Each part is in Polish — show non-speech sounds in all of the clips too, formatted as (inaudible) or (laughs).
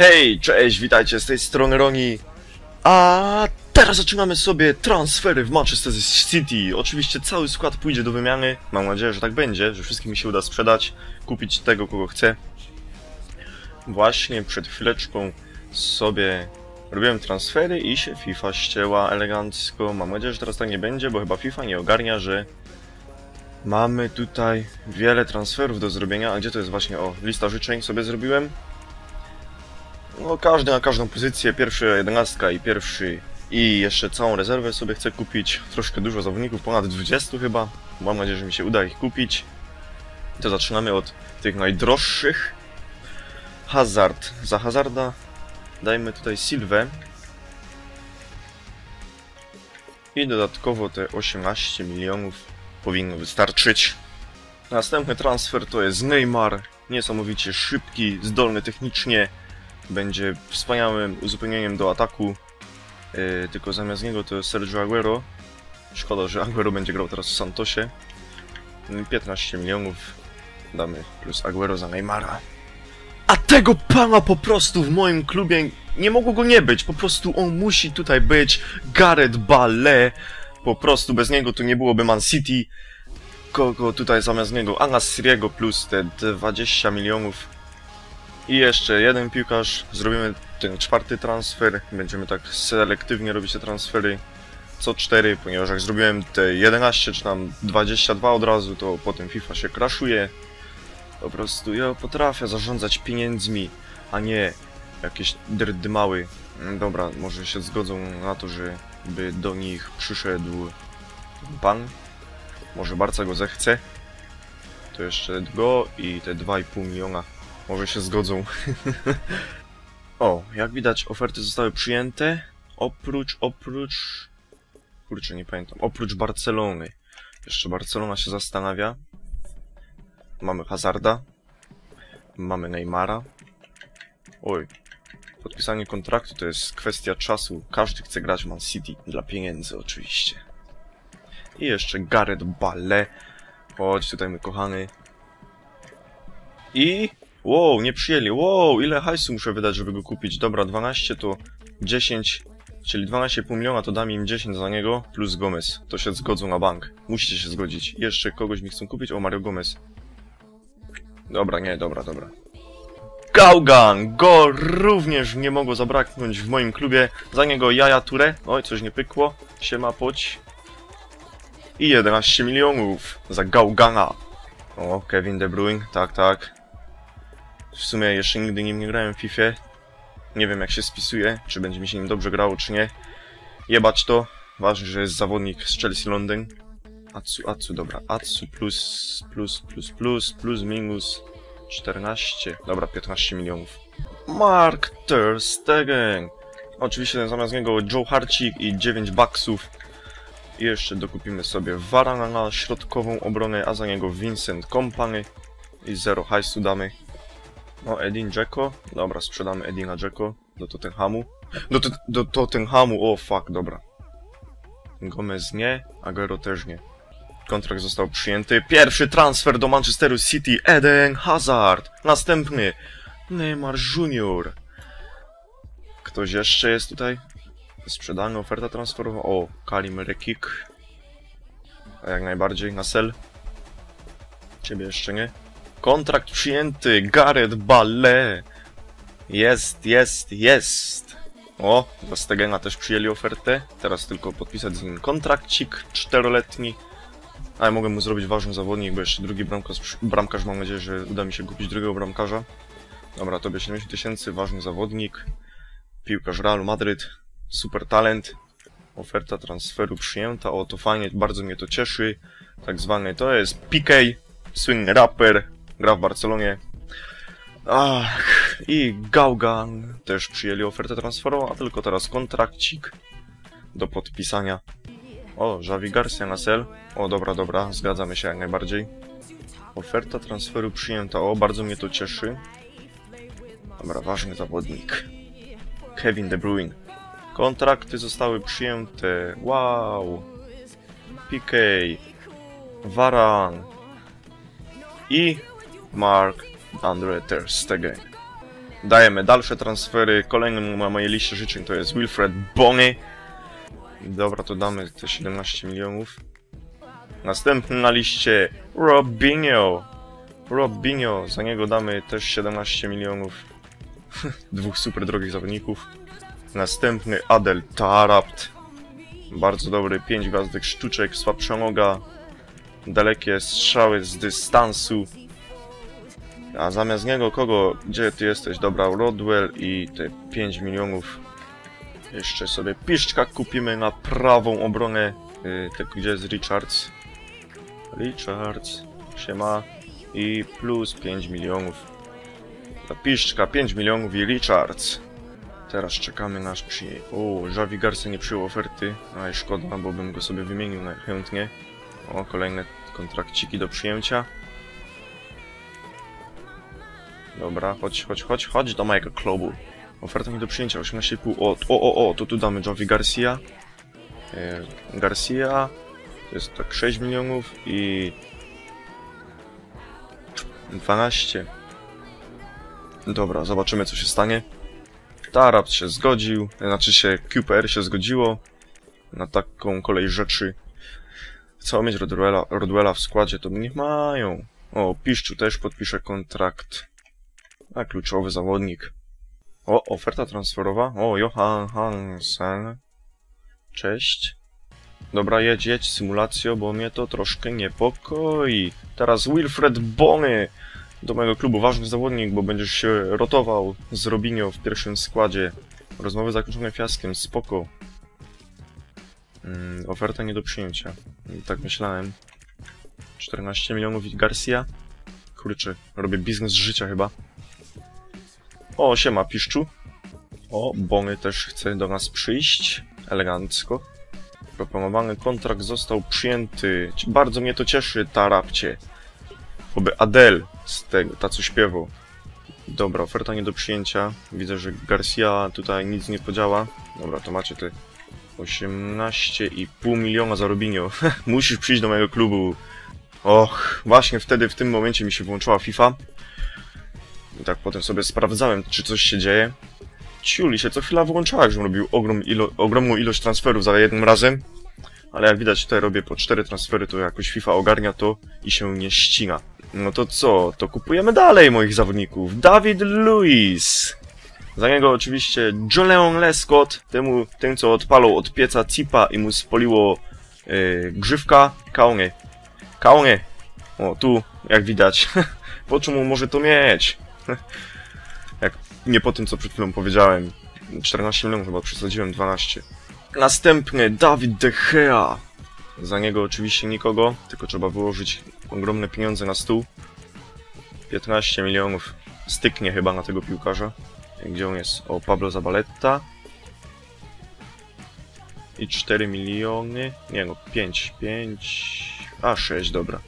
Hej, cześć, witajcie z tej strony Roni. A teraz zaczynamy sobie transfery w Manchester City. Oczywiście cały skład pójdzie do wymiany. Mam nadzieję, że tak będzie, że wszystkim mi się uda sprzedać, kupić tego, kogo chcę. Właśnie przed chwileczką sobie robiłem transfery i się FIFA ścięła elegancko. Mam nadzieję, że teraz tak nie będzie, bo chyba FIFA nie ogarnia, że mamy tutaj wiele transferów do zrobienia. A gdzie to jest właśnie? O, lista życzeń sobie zrobiłem. No każdy na każdą pozycję, pierwszy jedenastka i pierwszy i jeszcze całą rezerwę sobie chcę kupić. Troszkę dużo zawodników, ponad 20 chyba. Mam nadzieję, że mi się uda ich kupić. To zaczynamy od tych najdroższych. Hazard. Za Hazarda dajmy tutaj Silwę. I dodatkowo te 18 milionów powinno wystarczyć. Następny transfer to jest Neymar. Niesamowicie szybki, zdolny technicznie będzie wspaniałym uzupełnieniem do ataku. Yy, tylko zamiast niego to jest Sergio Aguero. Szkoda, że Aguero będzie grał teraz w Santosie. 15 milionów damy plus Aguero za Neymara. A tego pana po prostu w moim klubie nie mogło go nie być. Po prostu on musi tutaj być. Gareth Bale. Po prostu bez niego tu nie byłoby Man City. Kogo tutaj zamiast niego? Anasriego plus te 20 milionów i jeszcze jeden piłkarz, zrobimy ten czwarty transfer, będziemy tak selektywnie robić te transfery co 4, ponieważ jak zrobiłem te 11 czy tam 22 od razu, to potem FIFA się crashuje. Po prostu ja potrafię zarządzać pieniędzmi, a nie jakieś drdymały. Dobra, może się zgodzą na to, że by do nich przyszedł pan. Może bardzo go zechce. To jeszcze go i te 2,5 miliona może się zgodzą. (laughs) o, jak widać oferty zostały przyjęte. Oprócz, oprócz... Kurczę, nie pamiętam. Oprócz Barcelony. Jeszcze Barcelona się zastanawia. Mamy Hazarda. Mamy Neymara. Oj. Podpisanie kontraktu to jest kwestia czasu. Każdy chce grać w Man City. Dla pieniędzy oczywiście. I jeszcze Gareth Bale. Chodź tutaj, mój kochany. I Wow, nie przyjęli. Wow, ile hajsu muszę wydać, żeby go kupić? Dobra, 12 to 10, czyli 12,5 miliona to dam im 10 za niego, plus Gomez. To się zgodzą na bank. Musicie się zgodzić. Jeszcze kogoś mi chcą kupić? O, Mario Gomez. Dobra, nie, dobra, dobra. Gaugan! Go również nie mogło zabraknąć w moim klubie. Za niego Jaja Ture. Oj, coś nie pykło. Siema, poć. I 11 milionów za Gaugana. O, Kevin De Bruyne, tak, tak. W sumie jeszcze nigdy nim nie grałem w FIFA. Nie wiem jak się spisuje, czy będzie mi się nim dobrze grało, czy nie. Jebać to. Ważne, że jest zawodnik z Chelsea Londyn. Atsu, Atsu, dobra. Atsu plus, plus, plus, plus, plus, minus 14. Dobra, 15 milionów. Mark Ter Stegen. Oczywiście zamiast niego Joe Harcik i 9 baksów. I jeszcze dokupimy sobie Varana na środkową obronę, a za niego Vincent Kompany. I 0 hajsu damy. No, Edin Jacko. Dobra, sprzedamy Edina Jacko do Tottenhamu. Do, do Tottenhamu, o fuck, dobra. Gomez nie, Aguero też nie. Kontrakt został przyjęty. Pierwszy transfer do Manchesteru City, Eden Hazard. Następny, Neymar Junior. Ktoś jeszcze jest tutaj? Sprzedany, oferta transferowa. O, Kalim Rekik. A jak najbardziej, na sel. Ciebie jeszcze nie. Kontrakt przyjęty, Gareth Bale. Jest, jest, jest. O, do Stegena też przyjęli ofertę. Teraz tylko podpisać z nim kontrakcik czteroletni. Ale mogę mu zrobić ważny zawodnik, bo jeszcze drugi bramkarz, bramkarz mam nadzieję, że uda mi się kupić drugiego bramkarza. Dobra, tobie 70 tysięcy, ważny zawodnik. Piłkarz Realu Madryt, super talent. Oferta transferu przyjęta, o to fajnie, bardzo mnie to cieszy. Tak zwany to jest PK, swing rapper, gra w Barcelonie. Ach, i Gaugan też przyjęli ofertę transferową, a tylko teraz kontrakcik do podpisania. O, Javi Garcia na sel. O, dobra, dobra, zgadzamy się jak najbardziej. Oferta transferu przyjęta. O, bardzo mnie to cieszy. Dobra, ważny zawodnik. Kevin De Bruyne. Kontrakty zostały przyjęte. Wow. PK. Varan. I Mark Andre Ter Stegen. Dajemy dalsze transfery. Kolejnym na mojej liście życzeń to jest Wilfred Bony. Dobra, to damy te 17 milionów. Następny na liście Robinho. Robinho, za niego damy też 17 milionów. (laughs) Dwóch super drogich zawodników. Następny Adel Tarapt. Bardzo dobry, 5 gwiazdek sztuczek, słabsza noga. Dalekie strzały z dystansu. A zamiast niego kogo? Gdzie ty jesteś? Dobra, Rodwell i te 5 milionów. Jeszcze sobie piszczka kupimy na prawą obronę. Yy, tak, gdzie jest Richards? Richards. Siema. I plus 5 milionów. Ta piszczka 5 milionów i Richards. Teraz czekamy na przyjęcie. O, Javi Garcia nie przyjął oferty. Aj, szkoda, bo bym go sobie wymienił chętnie. O, kolejne kontrakciki do przyjęcia. Dobra, chodź, chodź, chodź, chodź do mojego klubu. Oferta nie do przyjęcia, 18,5. O, o, o, o, to tu damy Javi Garcia. E, Garcia. To jest tak 6 milionów i... 12. Dobra, zobaczymy co się stanie. Tarab się zgodził, znaczy się QPR się zgodziło na taką kolej rzeczy. Chcą mieć Rodwella, Rodwella w składzie, to niech mają. O, Piszczu też podpisze kontrakt. A kluczowy zawodnik. O, oferta transferowa. O, Johan Hansen. Cześć. Dobra, jedź, jedź, symulacjo, bo mnie to troszkę niepokoi. Teraz Wilfred Bony do mojego klubu. Ważny zawodnik, bo będziesz się rotował z Robinio w pierwszym składzie. Rozmowy zakończone fiaskiem, spoko. Mm, oferta nie do przyjęcia. Tak myślałem. 14 milionów i Garcia. Kurczę, robię biznes życia chyba. O, siema, Piszczu. O, Bony też chce do nas przyjść. Elegancko. Proponowany kontrakt został przyjęty. Bardzo mnie to cieszy, Tarapcie. Oby Adel z tego, ta co śpiewał. Dobra, oferta nie do przyjęcia. Widzę, że Garcia tutaj nic nie podziała. Dobra, to macie te 18,5 miliona za Robinio. (laughs) Musisz przyjść do mojego klubu. Och, właśnie wtedy, w tym momencie mi się włączyła FIFA. I tak potem sobie sprawdzałem, czy coś się dzieje. Ciuli się co chwila włączała, żebym robił ogrom ilo ogromną ilość transferów za jednym razem. Ale jak widać tutaj robię po 4 transfery, to jakoś FIFA ogarnia to i się nie ścina. No to co? To kupujemy dalej moich zawodników. Dawid Luiz. Za niego oczywiście Joleon Lescott, temu, tym co odpalał od pieca Cipa i mu spoliło yy, grzywka. Kaonge. Kaonge. O, tu, jak widać. (laughs) po czym może to mieć? (laughs) jak nie po tym, co przed chwilą powiedziałem. 14 milionów chyba przesadziłem, 12. Następny Dawid De Gea. Za niego oczywiście nikogo, tylko trzeba wyłożyć ogromne pieniądze na stół. 15 milionów styknie chyba na tego piłkarza. Gdzie on jest? O, Pablo Zabaletta. I 4 miliony. Nie no, 5, 5. A, 6, dobra.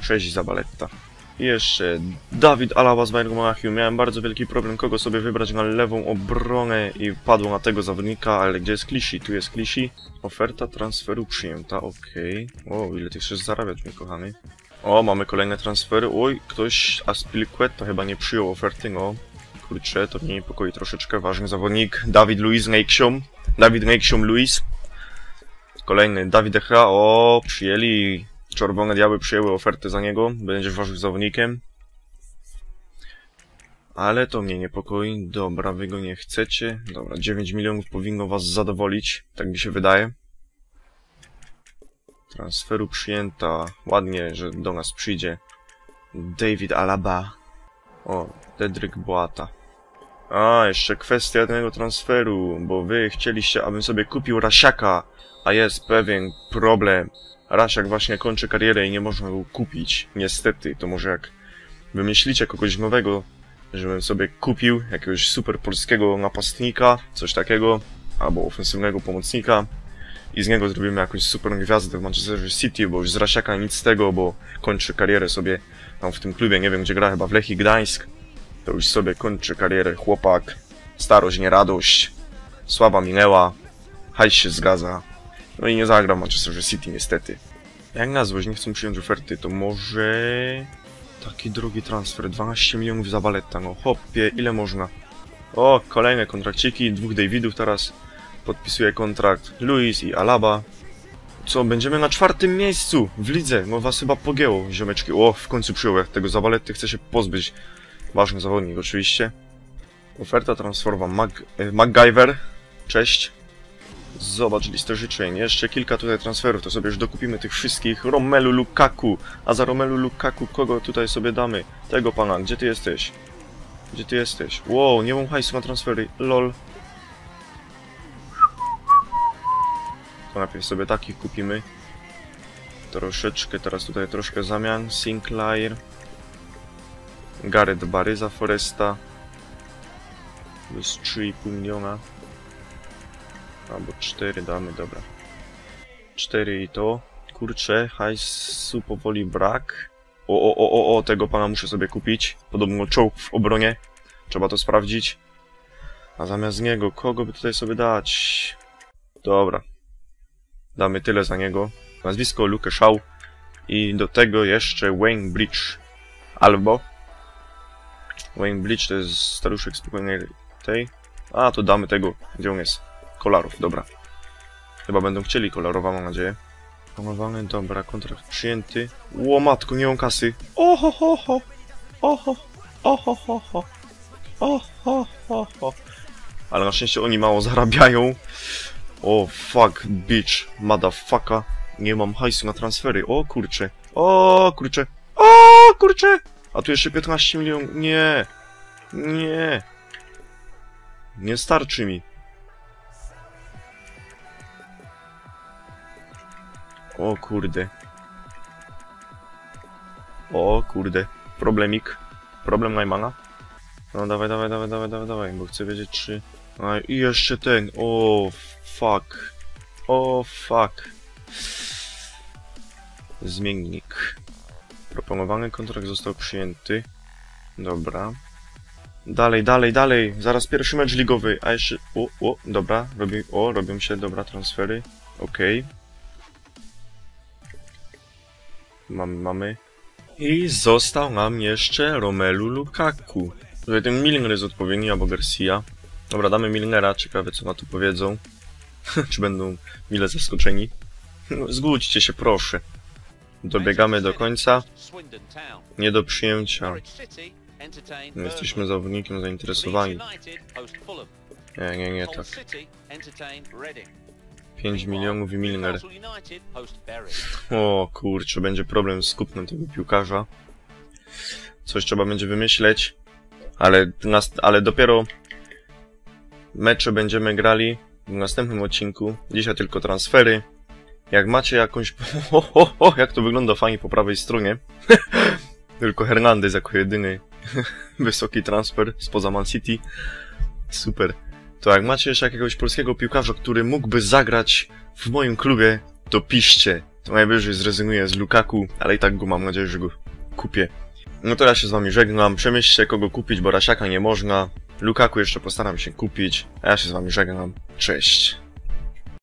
6 Zabaletta. Jeszcze Dawid Alaba z Bayern Monachium. Miałem bardzo wielki problem, kogo sobie wybrać na lewą obronę i padło na tego zawodnika, ale gdzie jest Klishi? Tu jest Klishi. Oferta transferu przyjęta, okej. Okay. O, ile ty chcesz zarabiać, mój kochany. O, mamy kolejne transfery. Oj, ktoś Aspilicueta chyba nie przyjął oferty, no. Kurczę, to mnie niepokoi troszeczkę. Ważny zawodnik. Dawid Luiz Neixium. Dawid Neixium Luiz. Kolejny Dawid Echa. O, przyjęli Czerwone Diabły przyjęły ofertę za niego, będziesz waszym zawodnikiem. Ale to mnie niepokoi. Dobra, wy go nie chcecie. Dobra, 9 milionów powinno was zadowolić, tak mi się wydaje. Transferu przyjęta. Ładnie, że do nas przyjdzie. David Alaba. O, Dedryk Boata. A, jeszcze kwestia jednego transferu, bo wy chcieliście, abym sobie kupił Rasiaka, a jest pewien problem. Rasiak właśnie kończy karierę i nie można go kupić. Niestety, to może jak wymyślicie kogoś nowego, żebym sobie kupił jakiegoś super polskiego napastnika, coś takiego, albo ofensywnego pomocnika i z niego zrobimy jakąś super gwiazdę w Manchester City, bo już z Rasiaka nic z tego, bo kończy karierę sobie tam w tym klubie, nie wiem gdzie gra, chyba w Lechii Gdańsk. To już sobie kończy karierę chłopak, starość, nie radość, słaba minęła, hajs się zgadza, no i nie zagram Manchester City niestety. Jak na złość nie chcą przyjąć oferty, to może... Taki drogi transfer, 12 milionów za baletta, no hopie, ile można? O, kolejne kontrakciki, dwóch Davidów teraz podpisuje kontrakt, Luis i Alaba. Co, będziemy na czwartym miejscu w lidze, no was chyba pogięło, ziomeczki. O, w końcu przyjąłem tego za balety, chcę się pozbyć. Ważny zawodnik oczywiście. Oferta transferowa Mag e, MacGyver, cześć. Zobacz listę życzeń. Jeszcze kilka tutaj transferów, to sobie już dokupimy tych wszystkich. Romelu Lukaku. A za Romelu Lukaku kogo tutaj sobie damy? Tego pana. Gdzie ty jesteś? Gdzie ty jesteś? Wow, nie mam hajsu na transfery. Lol. To najpierw sobie takich kupimy. Troszeczkę, teraz tutaj troszkę zamian. Sinclair. Gareth Barry za Foresta. To jest 3,5 miliona. Albo 4 damy, dobra. 4 i to. Kurczę, hajsu powoli brak. O, o, o, o, o, tego pana muszę sobie kupić. Podobno czołg w obronie. Trzeba to sprawdzić. A zamiast niego, kogo by tutaj sobie dać? Dobra. Damy tyle za niego. Nazwisko Luke Shaw. I do tego jeszcze Wayne Bridge. Albo... Wayne Bridge to jest staruszek spokojnej tej. A, to damy tego. Gdzie on jest? Kolarów, dobra. Chyba będą chcieli kolorowa, mam nadzieję. Promowany, dobra, kontrakt przyjęty. Ło matko, nie mam kasy. Oho, ho, ho. Oho, oho, ho, ho. Oho, ho, ho. Ale na szczęście oni mało zarabiają. O, fuck, bitch, motherfucker. Nie mam hajsu na transfery. O, kurcze. O, kurcze. O, kurcze. A tu jeszcze 15 milionów. Nie. Nie. Nie starczy mi. O kurde. O kurde. Problemik. Problem Najmana. No dawaj, dawaj, dawaj, dawaj, dawaj, dawaj, bo chcę wiedzieć czy... A i jeszcze ten. O fuck. O fuck. Zmiennik. Proponowany kontrakt został przyjęty. Dobra. Dalej, dalej, dalej. Zaraz pierwszy mecz ligowy. A jeszcze... O, o, dobra. Robi... O, robią się, dobra, transfery. Okej. Mamy, mamy. I został nam jeszcze Romelu Lukaku. Tutaj ten Milner jest odpowiedni, albo Garcia. Dobra, damy Milnera, ciekawe co na to powiedzą. (laughs) Czy będą mile zaskoczeni. No, zgódźcie się, proszę. Dobiegamy do końca. Nie do przyjęcia. Nie jesteśmy zawodnikiem zainteresowani. Nie, nie, nie, tak. 5 milionów i Milner. O kurczę, będzie problem z kupnem tego piłkarza. Coś trzeba będzie wymyśleć. Ale, nas, ale dopiero mecze będziemy grali w następnym odcinku. Dzisiaj tylko transfery. Jak macie jakąś... O, o, o, jak to wygląda fajnie po prawej stronie. (laughs) tylko Hernandez jako jedyny (laughs) wysoki transfer spoza Man City. Super. To jak macie jeszcze jakiegoś polskiego piłkarza, który mógłby zagrać w moim klubie, to piszcie. To najwyżej zrezygnuję z Lukaku, ale i tak go mam nadzieję, że go kupię. No to ja się z wami żegnam. Przemyślcie kogo kupić, bo Rasiaka nie można. Lukaku jeszcze postaram się kupić. A ja się z wami żegnam. Cześć.